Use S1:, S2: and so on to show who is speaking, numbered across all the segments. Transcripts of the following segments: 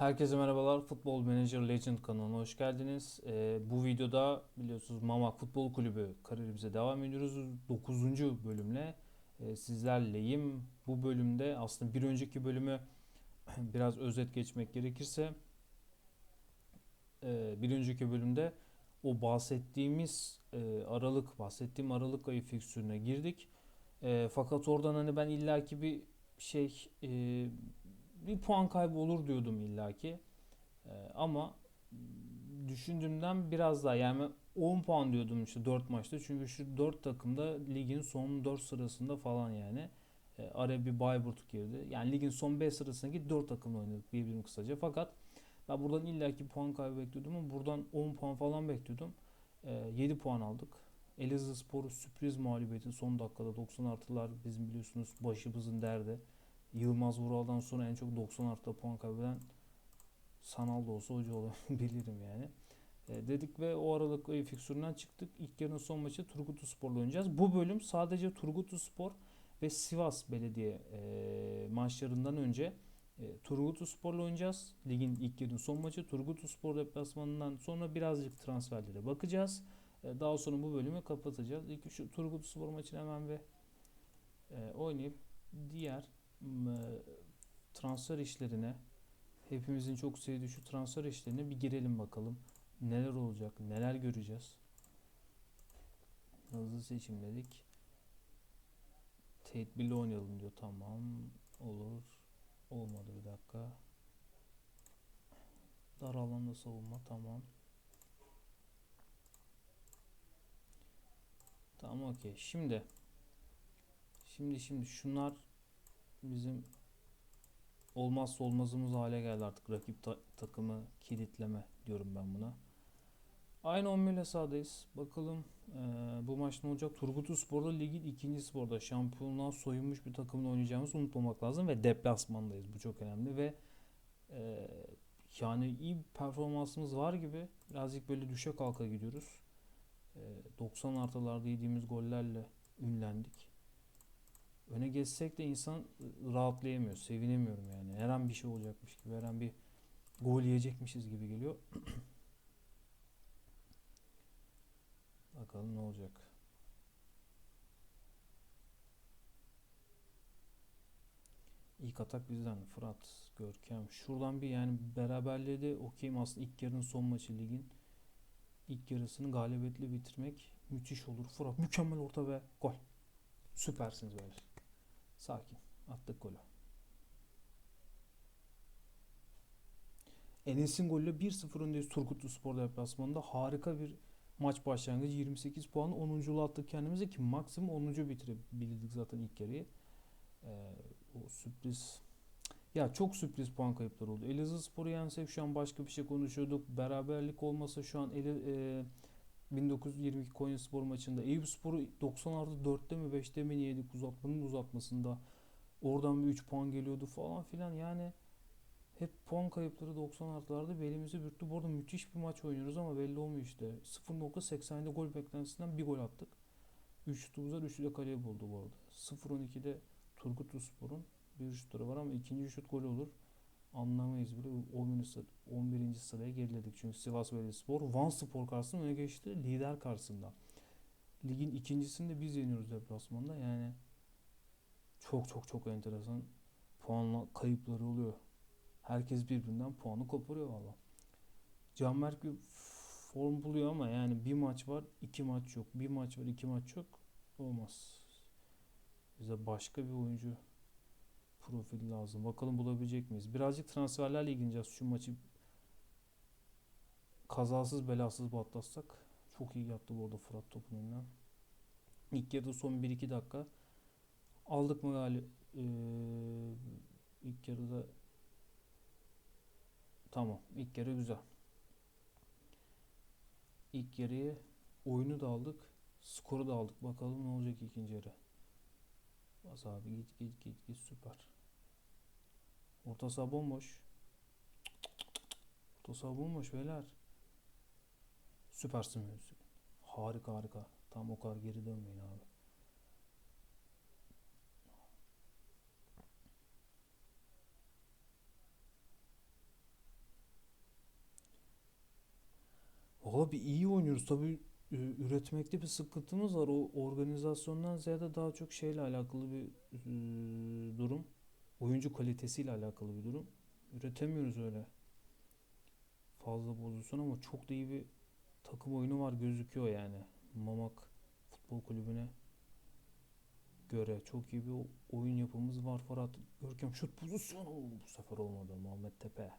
S1: Herkese merhabalar. Futbol Manager Legend kanalına hoş geldiniz. Ee, bu videoda biliyorsunuz Mamak Futbol Kulübü kariyerimize devam ediyoruz. 9. bölümle e, sizlerleyim. Bu bölümde aslında bir önceki bölümü biraz özet geçmek gerekirse e, bir önceki bölümde o bahsettiğimiz e, Aralık, bahsettiğim Aralık ayı fiksürüne girdik. E, fakat oradan hani ben illaki bir şey e, bir puan kaybı olur diyordum illaki. Ee, ama düşündüğümden biraz daha yani 10 puan diyordum işte 4 maçta. Çünkü şu 4 takımda ligin son 4 sırasında falan yani. Ee, araya bir Bayburt girdi. Yani ligin son 5 sırasındaki 4 takımla oynadık birbirini kısaca. Fakat ben buradan illaki puan kaybı bekliyordum ama buradan 10 puan falan bekliyordum. Ee, 7 puan aldık. Elazığ Spor sürpriz mağlubiyeti son dakikada 90 artılar bizim biliyorsunuz başımızın derdi. Yılmaz Vural'dan sonra en çok 90 artı puan kaybeden sanal da olsa hoca olabilirim yani. E, dedik ve o Aralık ayı fiksüründen çıktık. İlk yarının son maçı Turgutlu Spor'la oynayacağız. Bu bölüm sadece Turgutlu Spor ve Sivas Belediye e, maçlarından önce e, Turgutlu Spor'la oynayacağız. Ligin ilk yarının son maçı Turgutlu Spor deplasmanından sonra birazcık transferlere bakacağız. E, daha sonra bu bölümü kapatacağız. İlk şu Turgutlu Spor maçını hemen bir e, oynayıp diğer transfer işlerine hepimizin çok sevdiği şu transfer işlerine bir girelim bakalım. Neler olacak, neler göreceğiz. Hızlı seçim dedik. Tedbirli oynayalım diyor. Tamam. Olur. Olmadı bir dakika. Dar alanda savunma. Tamam. Tamam okey. Şimdi Şimdi şimdi şunlar bizim olmazsa olmazımız hale geldi artık rakip ta- takımı kilitleme diyorum ben buna. Aynı 11 ile sahadayız. Bakalım eee, bu maç ne olacak? Turgutlu Spor'da ligin ikincisi bu arada. Şampiyonluğa soyunmuş bir takımla oynayacağımızı unutmamak lazım ve deplasmandayız. Bu çok önemli ve eee, yani iyi bir performansımız var gibi. Birazcık böyle düşe kalka gidiyoruz. Eee, 90 artılarda yediğimiz gollerle ünlendik öne geçsek de insan rahatlayamıyor, sevinemiyorum yani. Her an bir şey olacakmış gibi, her an bir gol yiyecekmişiz gibi geliyor. Bakalım ne olacak. İlk atak bizden. Fırat, Görkem. Şuradan bir yani beraberliğe de okeyim aslında ilk yarının son maçı ligin. ilk yarısını galibiyetle bitirmek müthiş olur. Fırat mükemmel orta ve gol. Süpersiniz böyle. Sakin. Attık golü. Enes'in golüyle 1-0 öndeyiz Turgutlu Spor deplasmanında. Harika bir maç başlangıcı. 28 puan 10. attık kendimize ki maksimum 10. bitirebildik zaten ilk yarıyı. Ee, o sürpriz ya çok sürpriz puan kayıpları oldu. Elazığ Spor'u yensek şu an başka bir şey konuşuyorduk. Beraberlik olmasa şu an Ele, e, 1922 Konya Spor maçında Eyüp Spor'u 90 artı 4'te mi 5'te mi yedik uzatmanın uzatmasında. Oradan bir 3 puan geliyordu falan filan yani hep puan kayıpları 90 artılarda belimizi bürktü. Bu arada müthiş bir maç oynuyoruz ama belli olmuyor işte. 0.87'de gol beklentisinden bir gol attık. 3 şutumuz var. 3'ü de kaleye buldu bu arada. 0.12'de Turgutlu Spor'un bir şutları var ama ikinci şut gol olur anlamayız bile. 11. Sıra, 11. sıraya geriledik. Çünkü Sivas Belediyespor Van Spor karşısında öne geçti. Lider karşısında. Ligin ikincisinde biz yeniyoruz deplasmanda. Yani çok çok çok enteresan puanla kayıpları oluyor. Herkes birbirinden puanı koparıyor valla. Canberk bir form buluyor ama yani bir maç var, iki maç yok. Bir maç var, iki maç yok. Olmaz. Bize başka bir oyuncu profili lazım. Bakalım bulabilecek miyiz? Birazcık transferlerle ilgileneceğiz. Şu maçı kazasız belasız batlatsak. Çok iyi yaptı bu arada Fırat topun önünden. İlk yarıda son 1-2 dakika. Aldık mı gali ee, ilk yarıda tamam. İlk yarı güzel. İlk yarıyı oyunu da aldık. Skoru da aldık. Bakalım ne olacak ikinci yarı. Bas abi git git git git süper. Orta saha bomboş. Orta saha bomboş beyler. Süpersin mevzu. Harika harika. Tam o kadar geri dönmeyin abi. Valla bir iyi oynuyoruz. Tabi e, üretmekte bir sıkıntımız var. O organizasyondan ziyade daha çok şeyle alakalı bir e, durum. Oyuncu kalitesiyle alakalı bir durum. Üretemiyoruz öyle. Fazla pozisyon ama çok da iyi bir takım oyunu var gözüküyor yani. Mamak Futbol Kulübü'ne göre çok iyi bir oyun yapımız var. Ferhat Görkem şut pozisyonu bu sefer olmadı. Muhammed Tepe.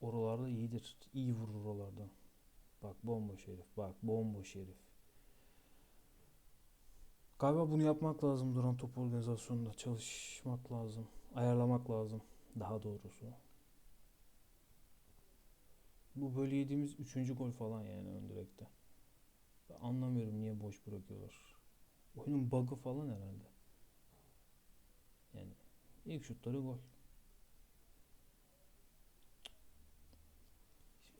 S1: Oralarda iyidir. İyi vurur oralardan. Bak bomboş herif. Bak bomboş herif. Galiba bunu yapmak lazım duran top organizasyonunda. Çalışmak lazım. Ayarlamak lazım. Daha doğrusu. Bu böyle yediğimiz üçüncü gol falan yani ön direkte. Ben anlamıyorum niye boş bırakıyorlar. Oyunun bug'ı falan herhalde. Yani ilk şutları gol.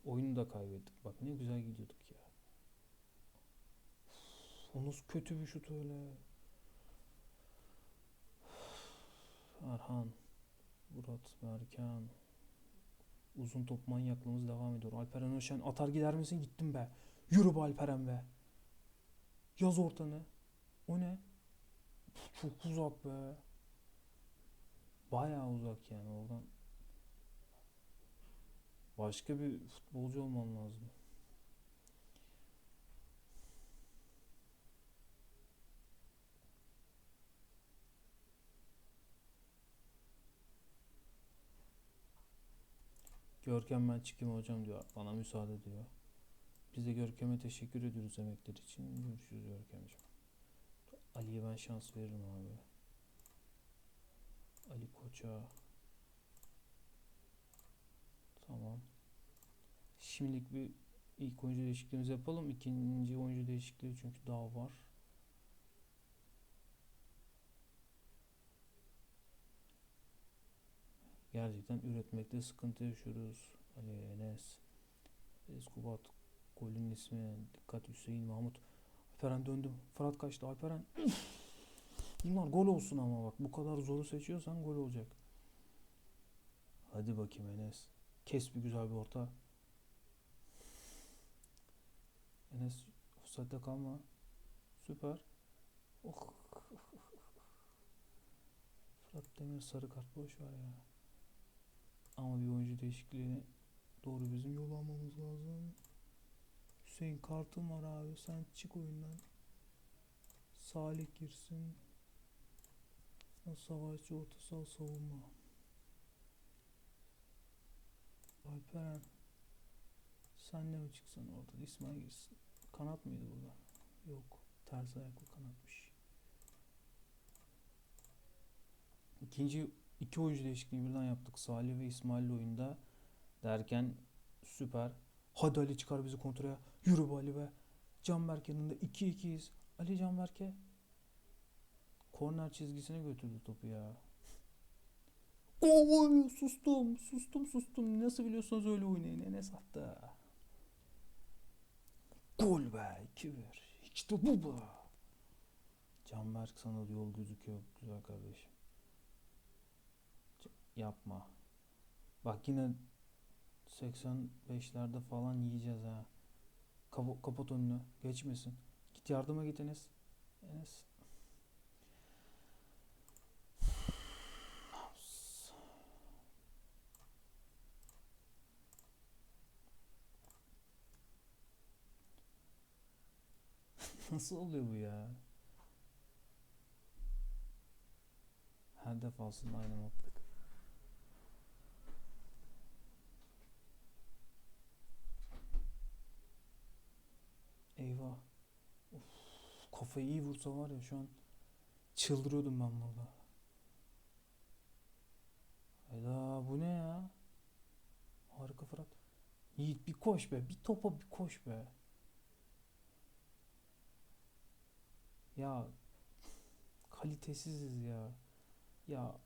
S1: Oyunu da kaybettik. Bak ne güzel gidiyorduk ya. O kötü bir şut öyle. Erhan, Murat, Berkan. Uzun top manyaklığımız devam ediyor. Alperen Öşen atar gider misin? Gittim be. Yürü be Alperen be. Yaz ortanı. O ne? Çok uzak be. Bayağı uzak yani oradan. Başka bir futbolcu olman lazım. Görkem ben çıkayım hocam diyor. Bana müsaade diyor. Biz de Görkem'e teşekkür ediyoruz emekleri için. Görüşürüz Görkemciğim. Ali'ye ben şans veririm abi. Ali Koç'a. Tamam. Şimdilik bir ilk oyuncu değişikliğimizi yapalım. İkinci oyuncu değişikliği çünkü daha var. Gerçekten üretmekte sıkıntı yaşıyoruz. Ali Enes, Eskubat, golün ismi, dikkat Hüseyin Mahmut. Alperen döndüm. Fırat kaçtı. Alperen. Bunlar gol olsun ama bak bu kadar zoru seçiyorsan gol olacak. Hadi bakayım Enes. Kes bir güzel bir orta. Enes offside'de kalma. Süper. Oh. Fırat Demir sarı kart boş ver ya. Ama bir oyuncu değişikliğine doğru bizim yol almamız lazım. Hüseyin kartın var abi. Sen çık oyundan. Salih girsin. Savaşçı orta saha savunma. Alperen. Sen de mi çıksan orada? İsmail girsin. Kanat mıydı burada? Yok. Ters ayaklı kanatmış. İkinci iki oyuncu değişikliği birden yaptık. Salih ve İsmail oyunda derken süper. Hadi Ali çıkar bizi kontraya. Yürü be Ali be. Canberk yanında 2-2'yiz. Ali Canberk'e korner çizgisine götürdü topu ya. Gol! Sustum, sustum, sustum. Nasıl biliyorsanız öyle oynayın. Enes attı. Gol be, 2-1. İşte bu be. Canberk sana yol gözüküyor güzel kardeşim. Yapma. Bak yine 85'lerde falan yiyeceğiz ha. Kapa- kapat önünü. Geçmesin. Git yardıma git Enes. Enes. Nasıl oluyor bu ya? Her defasında aynı muhabbet. Eyvah. Of, kafayı iyi vursa var ya şu an çıldırıyordum ben burada. Hayda bu ne ya? Harika Fırat. Yiğit bir koş be. Bir topa bir koş be. Ya kalitesiziz ya. Ya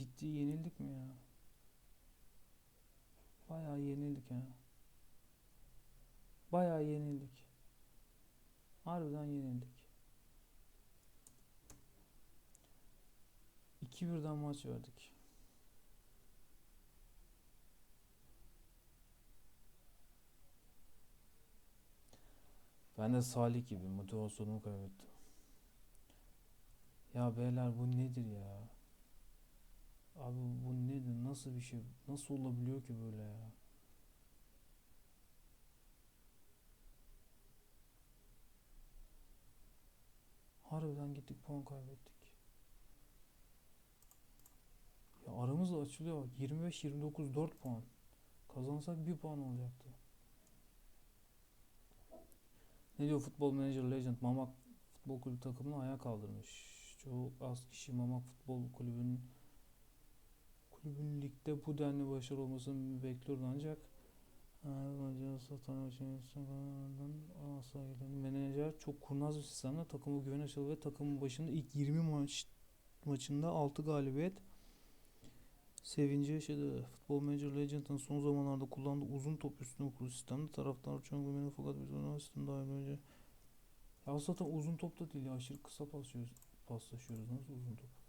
S1: ciddi yenildik mi ya? Bayağı yenildik ya. Bayağı yenildik. Harbiden yenildik. 2-1'den maç verdik. Ben de Salih gibi motivasyonumu kaybettim. Ya beyler bu nedir ya? Abi bu nedir? Nasıl bir şey? Nasıl olabiliyor ki böyle ya? Harbiden gittik puan kaybettik. Ya aramız da açılıyor. 25-29 4 puan. Kazansak 1 puan olacaktı. Ne diyor Futbol Manager Legend? Mamak Futbol Kulübü takımını ayağa kaldırmış. Çoğu az kişi Mamak Futbol Kulübü'nün kulübün ligde bu denli başarılı olmasını bekliyordu ancak Menajer çok kurnaz bir sistemle takımı güven açıldı ve takımın başında ilk 20 maç maçında 6 galibiyet sevinci yaşadı. Futbol Manager Legend'ın son zamanlarda kullandığı uzun top üstüne kurulu sistemde taraftar çok güveniyor fakat biz ona sistem daha önce ya zaten uzun top da değil ya aşırı kısa paslaşıyoruz, paslaşıyoruz nasıl uzun top.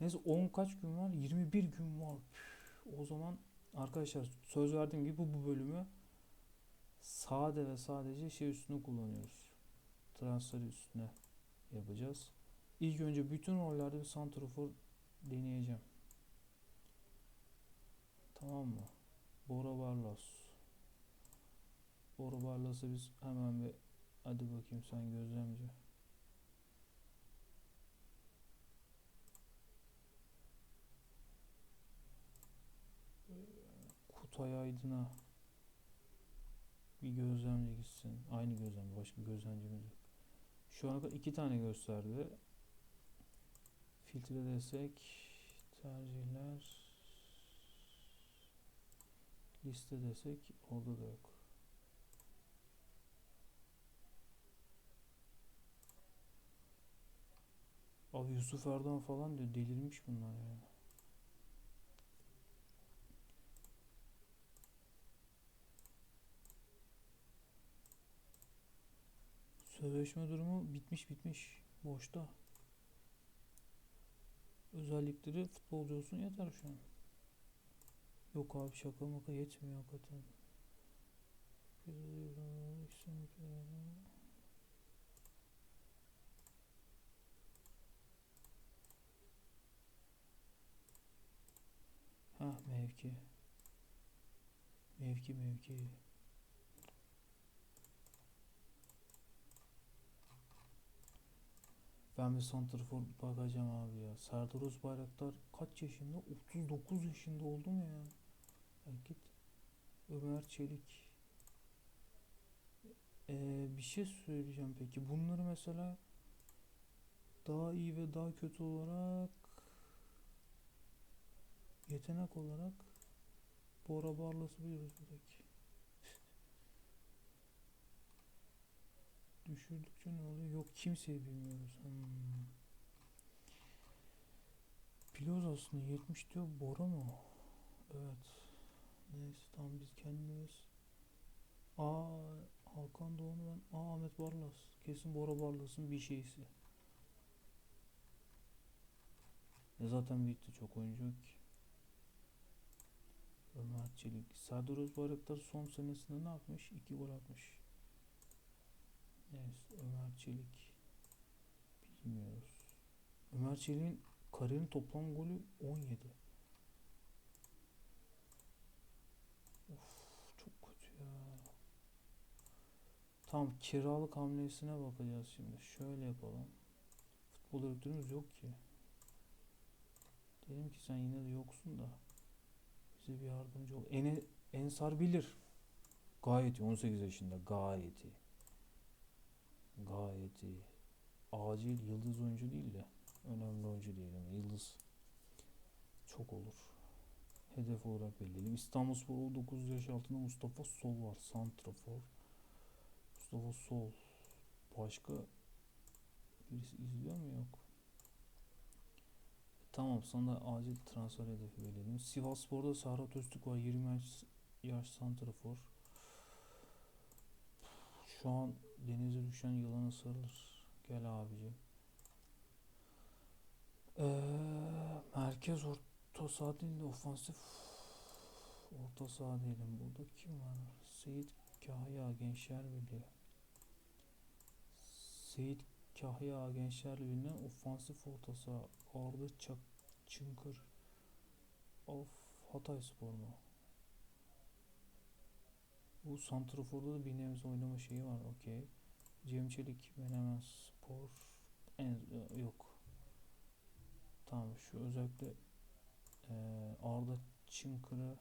S1: Neyse 10 kaç gün var? 21 gün var. O zaman arkadaşlar söz verdiğim gibi bu, bölümü sade ve sadece şey üstüne kullanıyoruz. Transfer üstüne yapacağız. İlk önce bütün rollerde bir santrafor deneyeceğim. Tamam mı? Bora Barlas. Bora Barlas'ı biz hemen bir hadi bakayım sen gözlemci. Kutay Aydın'a bir gözlemci gitsin. Aynı gözlemci. Başka gözlemcimiz yok. Şu ana kadar iki tane gösterdi. Filtre desek tercihler liste desek orada da yok. Abi Yusuf Erdoğan falan diyor. Delirmiş bunlar ya. Sözleşme durumu bitmiş bitmiş. Boşta. Özellikleri futbolcu olsun yeter şu an. Yok abi şaka maka yetmiyor hakikaten. Ha mevki. Mevki mevki. Ben bir santrafor bakacağım abi ya. Serdar Özbayraktar kaç yaşında? 39 yaşında oldu mu ya? Ya git. Ömer Çelik. Ee, bir şey söyleyeceğim peki. Bunları mesela daha iyi ve daha kötü olarak yetenek olarak Bora Barlas'ı biliyoruz bir Düşürdükçe ne oluyor? Yok kimseyi bilmiyoruz. Hmm. Biliyoruz aslında 70 diyor Bora mı? Evet. Neyse tamam biz kendimiz. Aa Hakan Doğan'ı ben. Aa Ahmet Barlas. Kesin Bora Barlas'ın bir şeysi. E zaten bitti çok oyuncu yok ki. Ömer Çelik. Serdar Özbayraktar son senesinde ne yapmış? 2 gol atmış. Neyse Ömer Çelik. Bilmiyoruz. Ömer Çelik'in kariyerin toplam golü 17. Of çok kötü ya. Tam kiralık hamlesine bakacağız şimdi. Şöyle yapalım. Futbol direktörümüz yok ki. Dedim ki sen yine de yoksun da bize bir yardımcı ol. En Ensar bilir. Gayet iyi. 18 yaşında. Gayet iyi. Gayet iyi. Acil yıldız oyuncu değil de önemli oyuncu diyelim. Yıldız çok olur. Hedef olarak belirleyelim. İstanbulspor 19 yaş altında Mustafa Sol var. Santrafor. Mustafa Sol. Başka birisi izliyor mu? Yok. Tamam sana acil transfer hedefi belirledim. Sivasspor'da Serhat Öztürk var 20 yaş, yaş santrafor. Şu an denize düşen yılana sarılır. Gel abicim. Ee, merkez orta saha değil de ofansif orta saha diyelim. Burada kim var? Seyit Kahya Gençler Birliği. Seyit Kahya Gençler Birliği'nden ofansif orta saha Arda Çak Çınkır of Hatay Spor mu? Bu Santrafor'da da bir nebze oynama şeyi var. Okey. Cem Çelik Menemen Spor en yok. Tamam şu özellikle eee Arda Çınkır'ı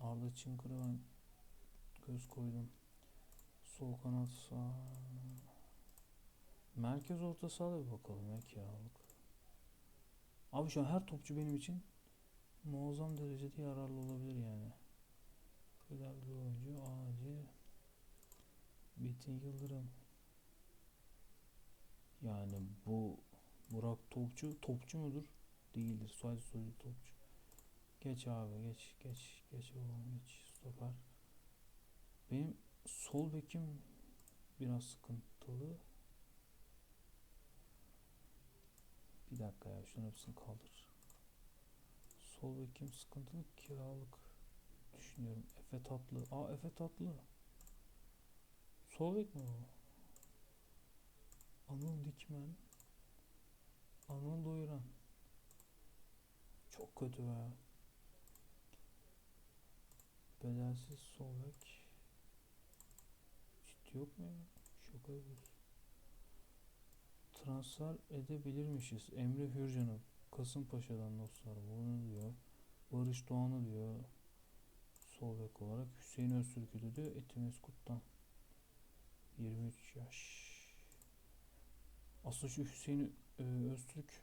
S1: Arda Çınkır'ı ben göz koydum. Sol kanat sağ Merkez orta sahada bir bakalım ya kiralık. Abi şu an her topçu benim için muazzam derecede yararlı olabilir yani. Kıdemli oyuncu acil. Metin Yıldırım. Yani bu Burak Topçu topçu mudur? Değildir. Sadece sözlü topçu. Geç abi geç geç geç oğlum geç stoper. Benim sol bekim biraz sıkıntılı. Bir dakika ya şunun hepsini kaldır. Sol bekim sıkıntılı kiralık düşünüyorum. Efe Tatlı. Aa Efe Tatlı. Sol bek mi o? Anıl Dikmen. Anıl Doyuran. Çok kötü be. Bedelsiz sol bek. Ciddi yok mu ya? Şaka yapıyorsun. Transfer edebilirmişiz. Emre Hürcan'ı Kasımpaşa'dan dostlar bunu diyor. Barış Doğan'ı diyor. Sol bek olarak. Hüseyin Öztürk'ü de diyor. Etimeskut'tan. 23 yaş. Aslında şu Hüseyin e, Öztürk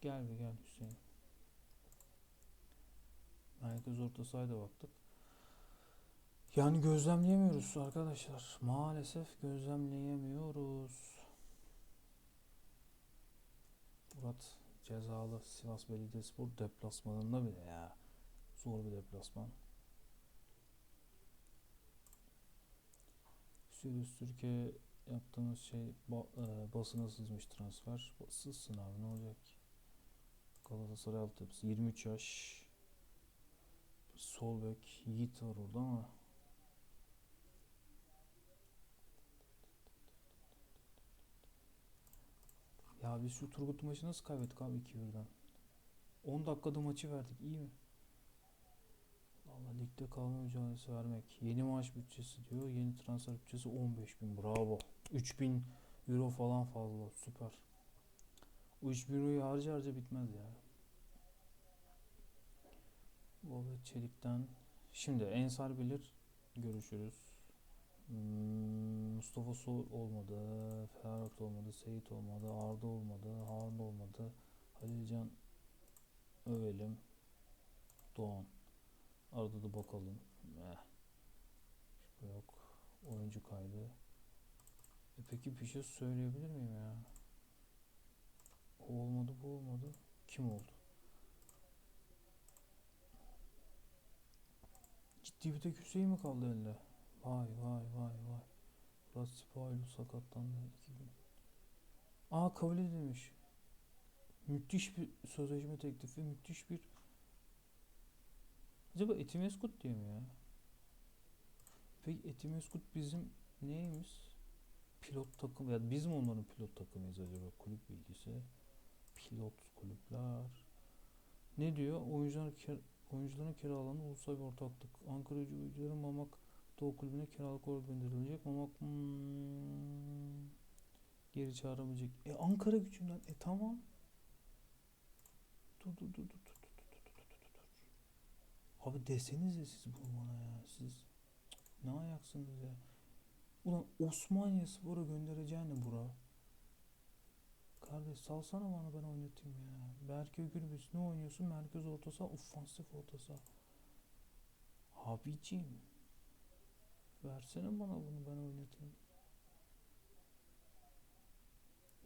S1: Gel bir gel Hüseyin. Merkez orta sahaya baktık. Yani gözlemleyemiyoruz arkadaşlar. Maalesef gözlemleyemiyoruz. Murat cezalı Sivas Belediyespor deplasmanında bile ya. Zor bir deplasman. Hüseyin Öztürk'e yaptığımız şey e, basına sızmış transfer. Sızsın abi ne olacak ki? Galatasaray altyapısı 23 yaş. Sol bek Yiğit var orada ama Ya biz şu Turgut maçı nasıl kaybettik abi 2-1'den? 10 dakikada maçı verdik iyi mi? Valla ligde kalma mücadelesi vermek. Yeni maaş bütçesi diyor. Yeni transfer bütçesi 15 bin. Bravo. 3000 euro falan fazla. Süper. O 3000 euroyu harca harca bitmez ya. Bobet Çelik'ten. Şimdi Ensar bilir. Görüşürüz. Hmm, Mustafa Sol olmadı. Ferhat olmadı. Seyit olmadı. Arda olmadı. Harun olmadı. Halilcan övelim. Doğan. Arada da bakalım. Eh. Yok. Oyuncu kaydı. E peki bir şey söyleyebilir miyim ya? O olmadı bu olmadı. Kim oldu? Ciddi bir tek Hüseyin mi kaldı elde? Vay vay vay vay. Murat Sipahilu sakatlandı. 2000. Aa kabul edilmiş. Müthiş bir sözleşme teklifi. Müthiş bir Acaba Etimeskut diye mi ya? Peki Etimeskut bizim neyimiz? Pilot takım ya biz mi onların pilot takımıyız acaba kulüp bilgisi? Pilot kulüpler. Ne diyor? Oyuncular kir oyuncuların kiralanan ulusal bir ortaklık. Ankara Gücü Mamak Doğu Kulübü'ne kiralık olarak gönderilecek. Mamak hmm, geri çağıramayacak. E Ankara gücünden. E tamam. Dur dur dur dur. Abi desenize siz bunu bana ya. Siz ne ayaksınız ya. Ulan Osmaniye Spor'a göndereceğini bura. Kardeş salsana bana ben oynatayım ya. Berke Gürbüz ne oynuyorsun? Merkez orta saha, ofansif orta saha. Abicim. Versene bana bunu ben oynatayım.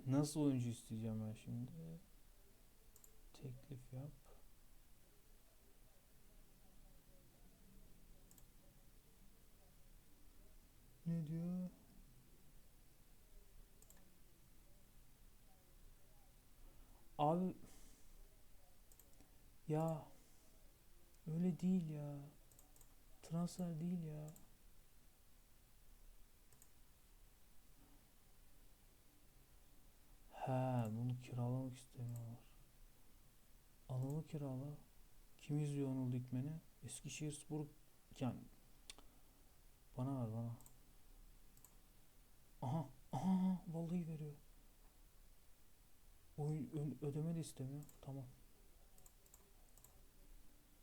S1: Nasıl oyuncu isteyeceğim ben şimdi? Teklif yap. Ne diyor? Abi ya öyle değil ya. Transfer değil ya. He, bunu kiralamak istemiyorlar. Anıl'ı kirala. Kim izliyor Anıl Dikmen'i? Eskişehirspor yani bana ver bana. Vallahi veriyor. Oyun ödeme de istemiyor. Tamam.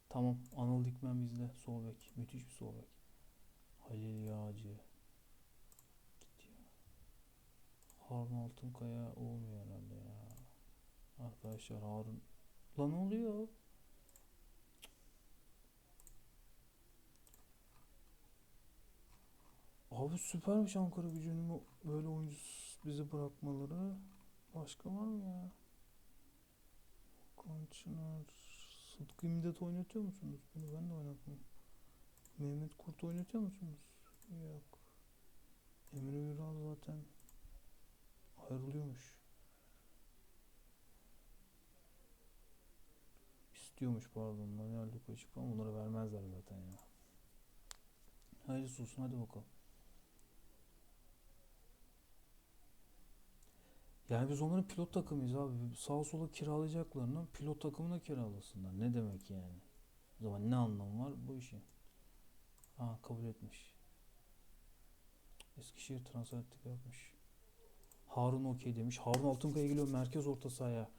S1: Tamam. Anıl Dikmen bizde. Sol. Müthiş bir sol bek. Halil Yağcı. Harun Altınkaya olmuyor herhalde ya. Arkadaşlar Harun. Lan ne oluyor? Abi süpermiş Ankara gücünün böyle oyuncu bizi bırakmaları. Başka var mı ya? Konçunar. Sıtkı İmdat oynatıyor musunuz? Bunu ben de oynatmam. Mehmet Kurt oynatıyor musunuz? Yok. Emre Yural zaten ayrılıyormuş. İstiyormuş pardon. Manuel Luka çıktı ama bunları vermezler zaten ya. Hayırlısı olsun hadi bakalım. Yani biz onların pilot takımıyız abi. Sağa sola kiralayacaklarını pilot takımına kiralasınlar. Ne demek yani? O zaman ne anlamı var bu işin? Ha kabul etmiş. Eskişehir transfer teklif yapmış. Harun okey demiş. Harun Altınkaya geliyor merkez orta sahaya.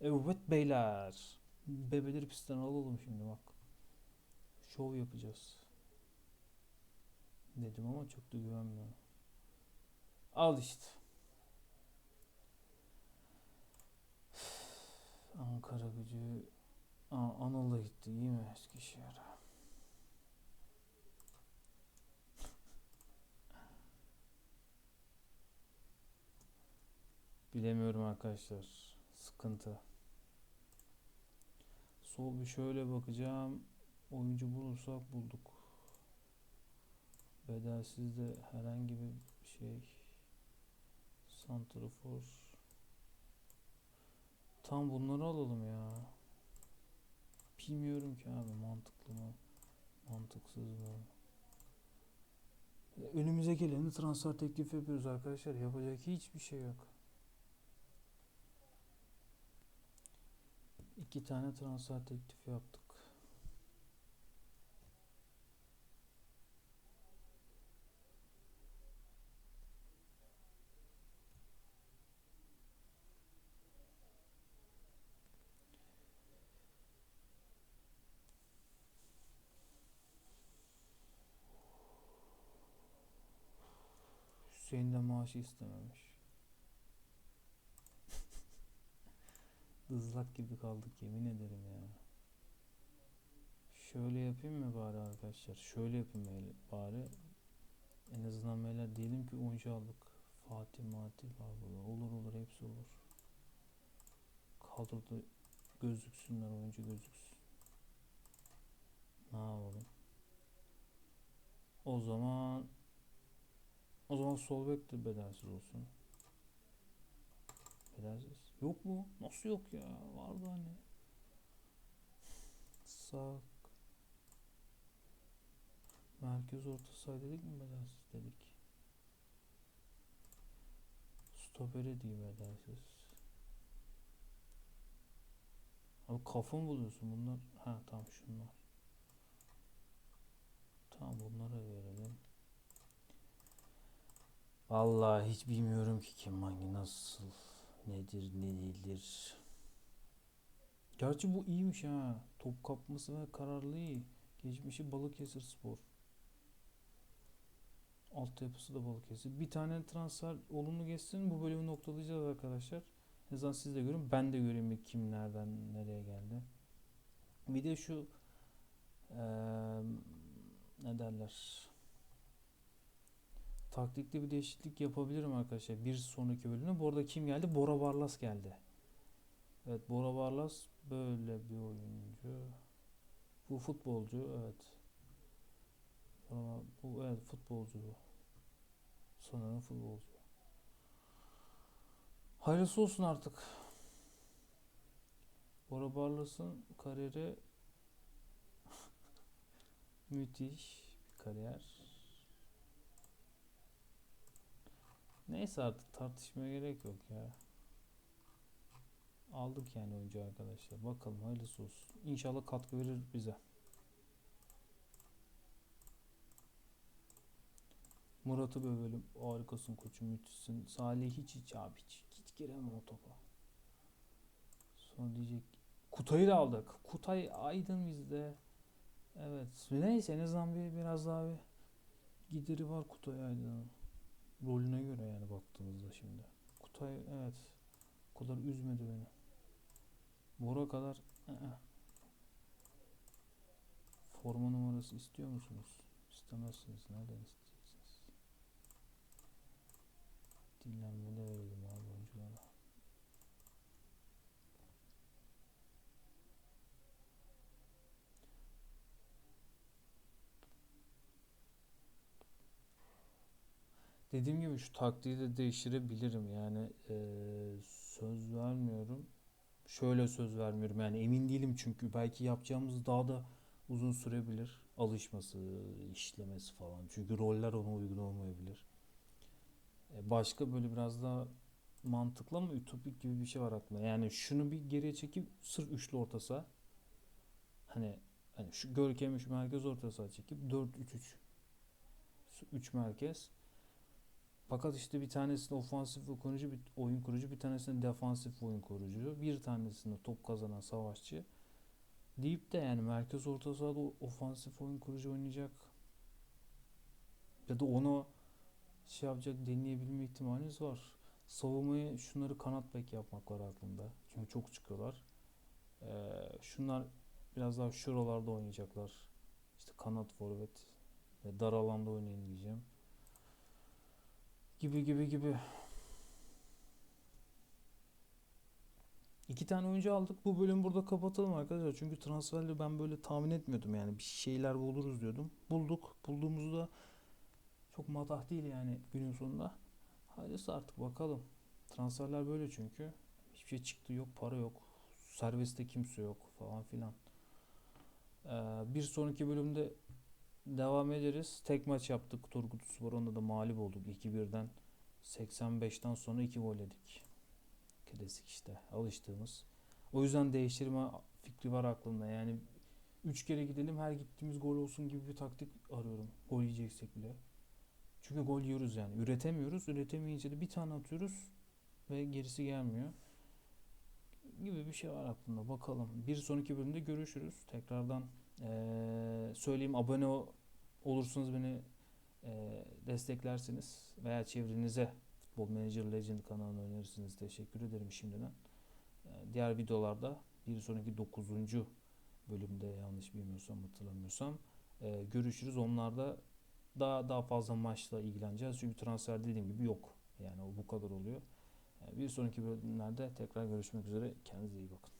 S1: Evet beyler. Bebeleri pistten alalım şimdi bak. Şov yapacağız. Dedim ama çok da güvenmiyorum. Al işte. Ankara gücü Aa, Anıl'da gitti iyi mi Eskişehir'e? Bilemiyorum arkadaşlar. Sıkıntı. Sol bir şöyle bakacağım. Oyuncu bulursak bulduk. Bedelsiz de herhangi bir şey. Santrafor. Tam bunları alalım ya. Bilmiyorum ki abi mantıklı mı? Mantıksız mı? Önümüze geleni transfer teklifi yapıyoruz arkadaşlar. Yapacak hiçbir şey yok. İki tane transfer teklifi yaptık. Hüseyin de maaşı istememiş. Dızlak gibi kaldık yemin ederim ya. Şöyle yapayım mı bari arkadaşlar? Şöyle yapayım bari. En azından beyler diyelim ki oyuncu aldık. Fatih Matih var. Olur olur hepsi olur. Kadroda gözüksünler oyuncu gözüksün. Ne yapalım? O zaman o zaman sol bek de bedelsiz olsun. Bedelsiz. Yok mu? Nasıl yok ya? Vardı hani. Sağ Merkez orta saha dedik mi bedelsiz dedik. Stopere değil bedelsiz. Abi kafa mı buluyorsun bunlar? Ha tamam şunlar. Tamam bunlara verelim. Vallahi hiç bilmiyorum ki kim hangi nasıl nedir ne değildir. Gerçi bu iyiymiş ha. Top kapması ve kararlılığı iyi. Geçmişi Balıkesir Spor. Altyapısı da Balıkesir. Bir tane transfer olumlu geçsin. Bu bölümü noktalayacağız arkadaşlar. Ne zaman siz de görün. Ben de göreyim kim nereden nereye geldi. Bir de şu eee ne derler taktikte bir değişiklik yapabilirim arkadaşlar. Bir sonraki bölümde. Bu arada kim geldi? Bora Barlas geldi. Evet Bora Barlas böyle bir oyuncu. Bu futbolcu evet. Bora- Bu evet futbolcu bu. Sanırım futbolcu. Hayırlısı olsun artık. Bora Barlas'ın kariyeri müthiş bir kariyer. Neyse artık tartışmaya gerek yok ya. Aldık yani oyuncu arkadaşlar. Bakalım hayırlısı olsun. İnşallah katkı verir bize. Murat'ı bövelim. Harikasın koçum müthişsin. Salih hiç hiç abi hiç. Hiç giremem o topa. Sonra diyecek. Kutay'ı da aldık. Kutay Aydın bizde. Evet. Neyse en azından bir, biraz daha bir gideri var Kutay Aydın'ın. Rolüne göre yani baktığımızda şimdi. Kutay evet. O kadar üzmedi beni. Bora kadar ı-ı. Forma numarası istiyor musunuz? İstemezsiniz. Nereden isteyeceksiniz? Dinlenmede verelim abi Dediğim gibi şu taktiği de değiştirebilirim. Yani eee, söz vermiyorum. Şöyle söz vermiyorum. Yani emin değilim çünkü belki yapacağımız daha da uzun sürebilir. Alışması, işlemesi falan. Çünkü roller ona uygun olmayabilir. E, başka böyle biraz daha mantıklı ama ütopik gibi bir şey var aklımda. Yani şunu bir geriye çekip sırf üçlü orta. Hani hani şu görkem üç merkez orta çekip 4-3-3 3 merkez. Fakat işte bir tanesinde ofansif ve kurucu bir oyun kurucu, bir tanesinde defansif oyun kurucu, bir tanesinde top kazanan savaşçı. Deyip de yani merkez orta sahada ofansif oyun kurucu oynayacak ya da onu şey yapacak deneyebilme ihtimaliniz var. Savunmayı şunları kanat bek yapmak var aklımda. Çünkü çok çıkıyorlar. Ee, şunlar biraz daha şuralarda oynayacaklar. İşte kanat forvet ve dar alanda oynayın diyeceğim. Gibi gibi gibi. İki tane oyuncu aldık. Bu bölümü burada kapatalım arkadaşlar. Çünkü transferleri ben böyle tahmin etmiyordum yani. Bir şeyler buluruz diyordum. Bulduk. Bulduğumuzda çok matah değil yani günün sonunda. Hayırlısı artık bakalım. Transferler böyle çünkü. Hiçbir şey çıktı yok, para yok. Serviste kimse yok falan filan. Ee, bir sonraki bölümde devam ederiz. Tek maç yaptık Turgut Spor. Onda da mağlup olduk 2-1'den. 85'ten sonra 2 gol yedik. Klasik işte alıştığımız. O yüzden değiştirme fikri var aklımda. Yani 3 kere gidelim her gittiğimiz gol olsun gibi bir taktik arıyorum. Gol yiyeceksek bile. Çünkü gol yiyoruz yani. Üretemiyoruz. Üretemeyince de bir tane atıyoruz ve gerisi gelmiyor. Gibi bir şey var aklımda. Bakalım. Bir sonraki bölümde görüşürüz. Tekrardan eee, söyleyeyim abone ol- olursunuz beni eee, desteklersiniz veya çevrenize Futbol Manager Legend kanalını önerirsiniz. Teşekkür ederim şimdiden. Eee, diğer videolarda bir sonraki 9. bölümde yanlış bilmiyorsam hatırlamıyorsam eee, görüşürüz. Onlarda daha daha fazla maçla ilgileneceğiz. Çünkü transfer dediğim gibi yok. Yani o bu kadar oluyor. Yani bir sonraki bölümlerde tekrar görüşmek üzere. Kendinize iyi bakın.